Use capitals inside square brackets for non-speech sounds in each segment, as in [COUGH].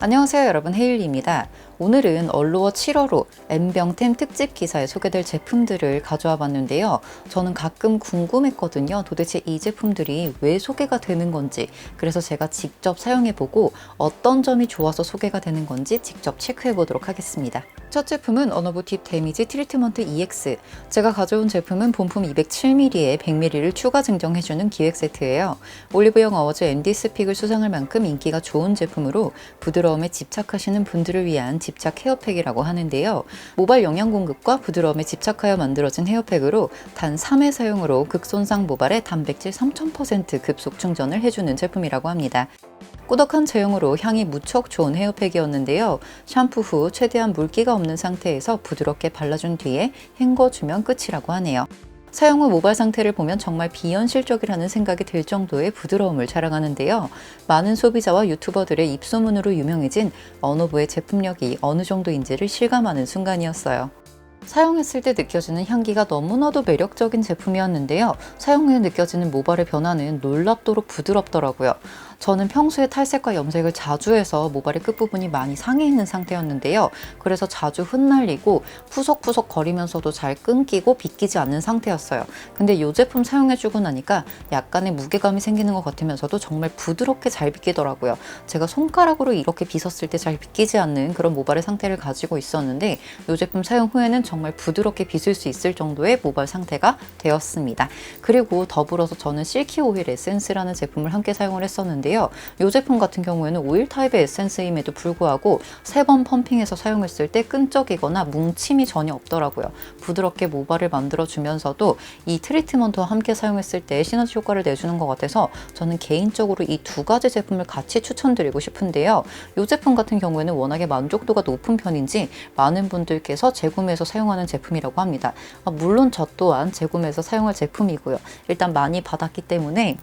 안녕하세요 여러분 헤일리입니다. 오늘은 얼루어 7월호 N병템 특집 기사에 소개될 제품들을 가져와 봤는데요. 저는 가끔 궁금했거든요. 도대체 이 제품들이 왜 소개가 되는 건지 그래서 제가 직접 사용해보고 어떤 점이 좋아서 소개가 되는 건지 직접 체크해 보도록 하겠습니다. 첫 제품은 딥 데미지 트리트먼트 EX 제가 가져온 제품은 본품 207ml에 100ml를 추가 증정해주는 기획 세트예요. 올리브영 어워즈 MD스 픽을 수상할 만큼 인기가 좋은 제품으로 부드러 움에 집착하시는 분들을 위한 집착 헤어팩이라고 하는데요. 모발 영양 공급과 부드러움에 집착하여 만들어진 헤어팩으로 단 3회 사용으로 극손상 모발에 단백질 3000% 급속 충전을 해주는 제품이라고 합니다. 꾸덕한 제형으로 향이 무척 좋은 헤어팩이었는데요. 샴푸 후 최대한 물기가 없는 상태에서 부드럽게 발라준 뒤에 헹궈주면 끝이라고 하네요. 사용 후 모발 상태를 보면 정말 비현실적이라는 생각이 들 정도의 부드러움을 자랑하는데요. 많은 소비자와 유튜버들의 입소문으로 유명해진 어노브의 제품력이 어느 정도인지를 실감하는 순간이었어요. 사용했을 때 느껴지는 향기가 너무나도 매력적인 제품이었는데요. 사용 후에 느껴지는 모발의 변화는 놀랍도록 부드럽더라고요. 저는 평소에 탈색과 염색을 자주 해서 모발의 끝부분이 많이 상해 있는 상태였는데요. 그래서 자주 흩날리고 푸석푸석 거리면서도 잘 끊기고 빗기지 않는 상태였어요. 근데 이 제품 사용해주고 나니까 약간의 무게감이 생기는 것 같으면서도 정말 부드럽게 잘 빗기더라고요. 제가 손가락으로 이렇게 빗었을 때 잘 빗기지 않는 그런 모발의 상태를 가지고 있었는데 이 제품 사용 후에는 정말 부드럽게 빗을 수 있을 정도의 모발 상태가 되었습니다. 그리고 더불어서 저는 실키 오일 에센스라는 제품을 함께 사용을 했었는데 요. 이 제품 같은 경우에는 오일 타입의 에센스임에도 불구하고 세 번 펌핑해서 사용했을 때 끈적이거나 뭉침이 전혀 없더라고요. 부드럽게 모발을 만들어 주면서도 이 트리트먼트와 함께 사용했을 때 시너지 효과를 내주는 것 같아서 저는 개인적으로 이 두 가지 제품을 같이 추천드리고 싶은데요. 이 제품 같은 경우에는 워낙에 만족도가 높은 편인지 많은 분들께서 재구매해서 사용하는 제품이라고 합니다. 아, 물론 저 또한 재구매해서 사용할 제품이고요. 일단 많이 받았기 때문에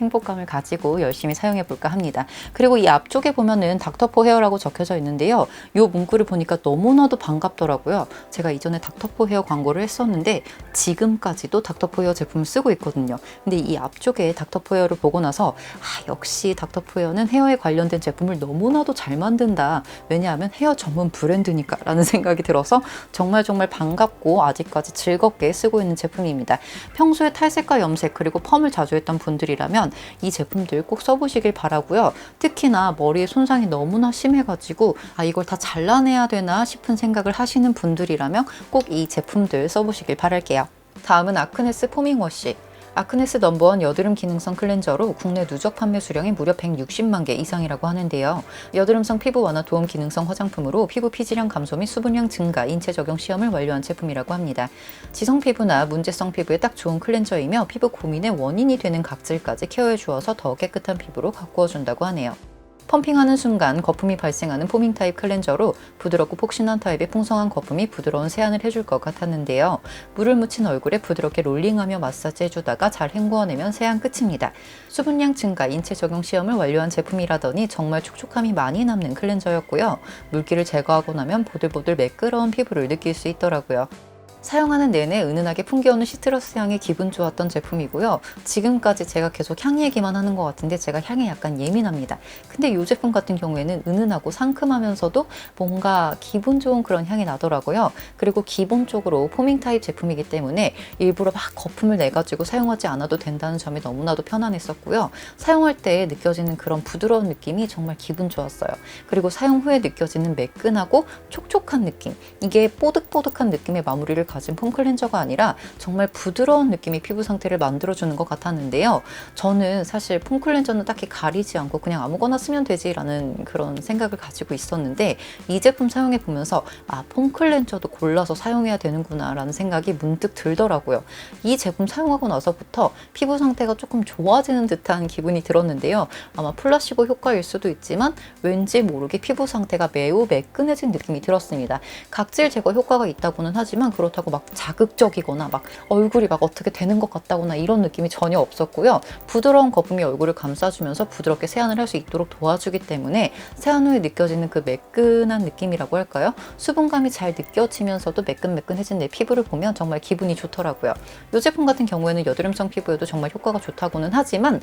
행복감을 가지고 열심히 사용해 볼까 합니다. 그리고 이 앞쪽에 보면은 닥터포 헤어라고 적혀져 있는데요. 이 문구를 보니까 너무나도 반갑더라고요. 제가 이전에 닥터포 헤어 광고를 했었는데 지금까지도 닥터포 헤어 제품을 쓰고 있거든요. 근데 이 앞쪽에 닥터포 헤어를 보고 나서 아, 역시 닥터포 헤어는 헤어에 관련된 제품을 너무나도 잘 만든다. 왜냐하면 헤어 전문 브랜드니까 라는 [LAUGHS] 생각이 들어서 정말 정말 반갑고 아직까지 즐겁게 쓰고 있는 제품입니다. 평소에 탈색과 염색 그리고 펌을 자주 했던 분들이라 면 이 제품들 꼭 써보시길 바라고요. 특히나 머리에 손상이 너무나 심해가지고 아 이걸 다 잘라내야 되나 싶은 생각을 하시는 분들이라면 꼭 이 제품들 써보시길 바랄게요. 다음은 아크네스 포밍 워시. 아크네스 넘버원 여드름 기능성 클렌저로 국내 누적 판매 수량이 무려 160만 개 이상이라고 하는데요. 여드름성 피부 완화 도움 기능성 화장품으로 피부 피지량 감소 및 수분량 증가, 인체 적용 시험을 완료한 제품이라고 합니다. 지성 피부나 문제성 피부에 딱 좋은 클렌저이며 피부 고민의 원인이 되는 각질까지 케어해 주어서 더 깨끗한 피부로 가꾸어 준다고 하네요. 펌핑하는 순간 거품이 발생하는 포밍 타입 클렌저로 부드럽고 폭신한 타입의 풍성한 거품이 부드러운 세안을 해줄 것 같았는데요. 물을 묻힌 얼굴에 부드럽게 롤링하며 마사지 해주다가 잘 헹구어내면 세안 끝입니다. 수분량 증가, 인체 적용 시험을 완료한 제품이라더니 정말 촉촉함이 많이 남는 클렌저였고요. 물기를 제거하고 나면 보들보들 매끄러운 피부를 느낄 수 있더라고요. 사용하는 내내 은은하게 풍겨오는 시트러스 향이 기분 좋았던 제품이고요. 지금까지 제가 계속 향 얘기만 하는 것 같은데 제가 향에 약간 예민합니다. 근데 이 제품 같은 경우에는 은은하고 상큼하면서도 뭔가 기분 좋은 그런 향이 나더라고요. 그리고 기본적으로 포밍 타입 제품이기 때문에 일부러 막 거품을 내가지고 사용하지 않아도 된다는 점이 너무나도 편안했었고요. 사용할 때 느껴지는 그런 부드러운 느낌이 정말 기분 좋았어요. 그리고 사용 후에 느껴지는 매끈하고 촉촉한 느낌. 이게 뽀득뽀득한 느낌의 마무리를 가진 폼 클렌저가 아니라 정말 부드러운 느낌의 피부 상태를 만들어주는 것 같았는데요. 저는 사실 폼 클렌저는 딱히 가리지 않고 그냥 아무거나 쓰면 되지라는 그런 생각을 가지고 있었는데 이 제품 사용해 보면서 아, 폼 클렌저도 골라서 사용해야 되는구나 라는 생각이 문득 들더라고요. 이 제품 사용하고 나서부터 피부 상태가 조금 좋아지는 듯한 기분이 들었는데요. 아마 플라시보 효과일 수도 있지만 왠지 모르게 피부 상태가 매우 매끈해진 느낌이 들었습니다. 각질 제거 효과가 있다고는 하지만 그렇다고 그렇다고 막 자극적이거나 막 얼굴이 막 어떻게 되는 것 같다거나 이런 느낌이 전혀 없었고요. 부드러운 거품이 얼굴을 감싸주면서 부드럽게 세안을 할 수 있도록 도와주기 때문에 세안 후에 느껴지는 그 매끈한 느낌이라고 할까요? 수분감이 잘 느껴지면서도 매끈매끈해진 내 피부를 보면 정말 기분이 좋더라고요. 이 제품 같은 경우에는 여드름성 피부에도 정말 효과가 좋다고는 하지만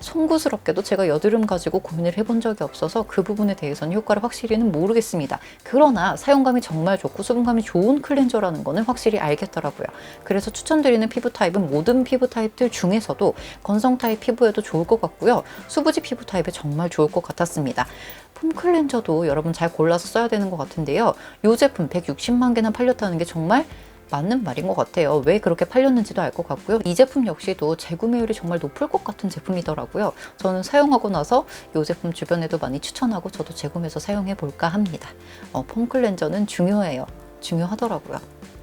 송구스럽게도 제가 여드름 가지고 고민을 해본 적이 없어서 그 부분에 대해서는 효과를 확실히는 모르겠습니다. 그러나 사용감이 정말 좋고 수분감이 좋은 클렌저라는 거는 확실히 알겠더라고요. 그래서 추천드리는 피부 타입은 모든 피부 타입들 중에서도 건성 타입 피부에도 좋을 것 같고요. 수부지 피부 타입에 정말 좋을 것 같았습니다. 폼 클렌저도 여러분 잘 골라서 써야 되는 것 같은데요. 이 제품 160만 개나 팔렸다는 게 정말 맞는 말인 것 같아요. 왜 그렇게 팔렸는지도 알 것 같고요. 이 제품 역시도 재구매율이 정말 높을 것 같은 제품이더라고요. 저는 사용하고 나서 이 제품 주변에도 많이 추천하고 저도 재구매해서 사용해 볼까 합니다. 어, 폼 클렌저는 중요해요. 중요하더라고요.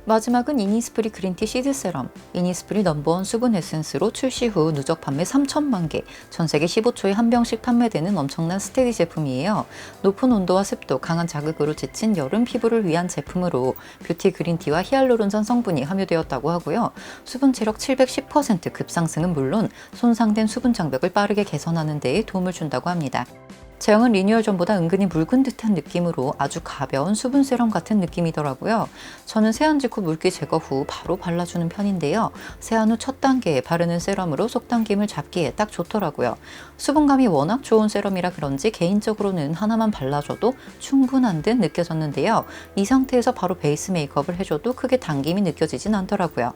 마지막은 이니스프리 그린티 시드 세럼. 이니스프리 넘버원 수분 에센스로 출시 후 누적 판매 3천만 개, 전 세계 15초에 한 병씩 판매되는 엄청난 스테디 제품이에요. 높은 온도와 습도, 강한 자극으로 지친 여름 피부를 위한 제품으로 뷰티 그린티와 히알루론산 성분이 함유되었다고 하고요. 수분 체력 710% 급상승은 물론 손상된 수분 장벽을 빠르게 개선하는 데에 도움을 준다고 합니다. 제형은 리뉴얼 전보다 은근히 묽은 듯한 느낌으로 아주 가벼운 수분 세럼 같은 느낌이더라고요. 저는 세안 직후 물기 제거 후 바로 발라주는 편인데요. 세안 후 첫 단계에 바르는 세럼으로 속당김을 잡기에 딱 좋더라고요. 수분감이 워낙 좋은 세럼이라 그런지 개인적으로는 하나만 발라줘도 충분한 듯 느껴졌는데요. 이 상태에서 바로 베이스 메이크업을 해줘도 크게 당김이 느껴지진 않더라고요.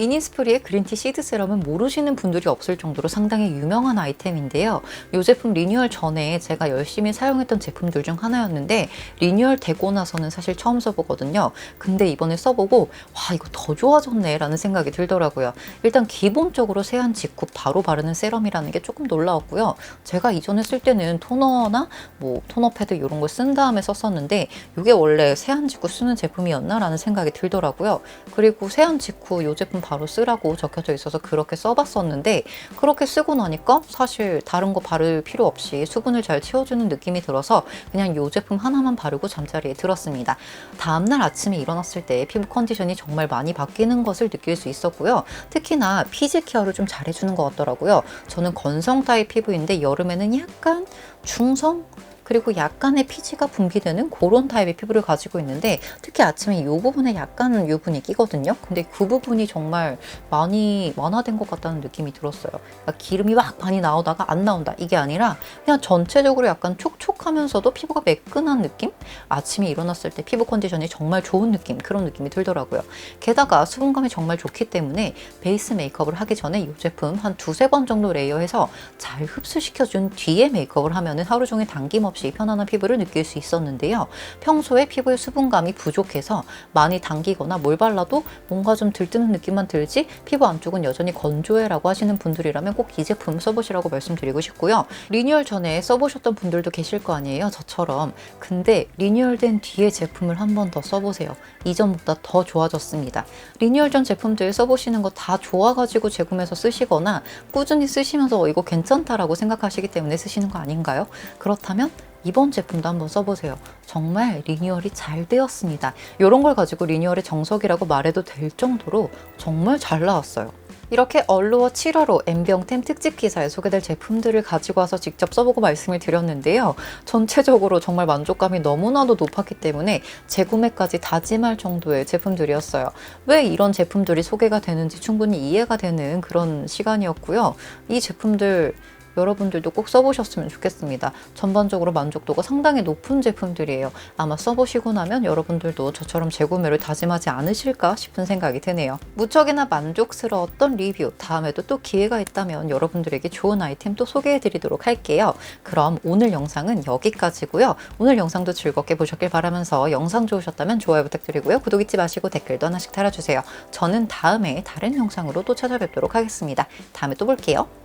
이니스프리의 그린티 시드 세럼은 모르시는 분들이 없을 정도로 상당히 유명한 아이템인데요. 이 제품 리뉴얼 전에 제가 열심히 사용했던 제품들 중 하나였는데 리뉴얼 되고 나서는 사실 처음 써보거든요. 근데 이번에 써보고 와 이거 더 좋아졌네 라는 생각이 들더라고요. 일단 기본적으로 세안 직후 바로 바르는 세럼이라는 게 조금 놀라웠고요. 제가 이전에 쓸 때는 토너나 뭐 토너 패드 이런 걸 쓴 다음에 썼었는데 이게 원래 세안 직후 쓰는 제품이었나 라는 생각이 들더라고요. 그리고 세안 직후 이 제품 바로 쓰라고 적혀져 있어서 그렇게 써봤었는데 그렇게 쓰고 나니까 사실 다른 거 바를 필요 없이 수분을 잘 채워주는 느낌이 들어서 그냥 이 제품 하나만 바르고 잠자리에 들었습니다. 다음날 아침에 일어났을 때 피부 컨디션이 정말 많이 바뀌는 것을 느낄 수 있었고요. 특히나 피지 케어를 좀 잘해주는 것 같더라고요. 저는 건성 타입 피부인데 여름에는 약간 중성? 그리고 약간의 피지가 분비되는 그런 타입의 피부를 가지고 있는데 특히 아침에 이 부분에 약간 유분이 끼거든요. 근데 그 부분이 정말 많이 완화된 것 같다는 느낌이 들었어요. 그러니까 기름이 막 많이 나오다가 안 나온다 이게 아니라 그냥 전체적으로 약간 촉촉하면서도 피부가 매끈한 느낌? 아침에 일어났을 때 피부 컨디션이 정말 좋은 느낌 그런 느낌이 들더라고요. 게다가 수분감이 정말 좋기 때문에 베이스 메이크업을 하기 전에 이 제품 한 두세 번 정도 레이어해서 잘 흡수시켜준 뒤에 메이크업을 하면은 하루 종일 당김 없이 편안한 피부를 느낄 수 있었는데요. 평소에 피부의 수분감이 부족해서 많이 당기거나 뭘 발라도 뭔가 좀 들뜨는 느낌만 들지 피부 안쪽은 여전히 건조해라고 하시는 분들이라면 꼭 이 제품 써보시라고 말씀드리고 싶고요. 리뉴얼 전에 써보셨던 분들도 계실 거 아니에요. 저처럼. 근데 리뉴얼된 뒤에 제품을 한 번 더 써보세요. 이전보다 더 좋아졌습니다. 리뉴얼 전 제품들 써보시는 거 다 좋아가지고 재구매해서 쓰시거나 꾸준히 쓰시면서 어, 이거 괜찮다라고 생각하시기 때문에 쓰시는 거 아닌가요? 그렇다면 이번 제품도 한번 써보세요. 정말 리뉴얼이 잘 되었습니다. 이런 걸 가지고 리뉴얼의 정석이라고 말해도 될 정도로 정말 잘 나왔어요. 이렇게 얼루어 7화로 N병템 특집 기사에 소개될 제품들을 가지고 와서 직접 써보고 말씀을 드렸는데요. 전체적으로 정말 만족감이 너무나도 높았기 때문에 재구매까지 다짐할 정도의 제품들이었어요. 왜 이런 제품들이 소개가 되는지 충분히 이해가 되는 그런 시간이었고요. 이 제품들 여러분들도 꼭 써보셨으면 좋겠습니다. 전반적으로 만족도가 상당히 높은 제품들이에요. 아마 써보시고 나면 여러분들도 저처럼 재구매를 다짐하지 않으실까 싶은 생각이 드네요. 무척이나 만족스러웠던 리뷰, 다음에도 또 기회가 있다면 여러분들에게 좋은 아이템 또 소개해드리도록 할게요. 그럼 오늘 영상은 여기까지고요. 오늘 영상도 즐겁게 보셨길 바라면서 영상 좋으셨다면 좋아요 부탁드리고요. 구독 잊지 마시고 댓글도 하나씩 달아주세요. 저는 다음에 다른 영상으로 또 찾아뵙도록 하겠습니다. 다음에 또 볼게요.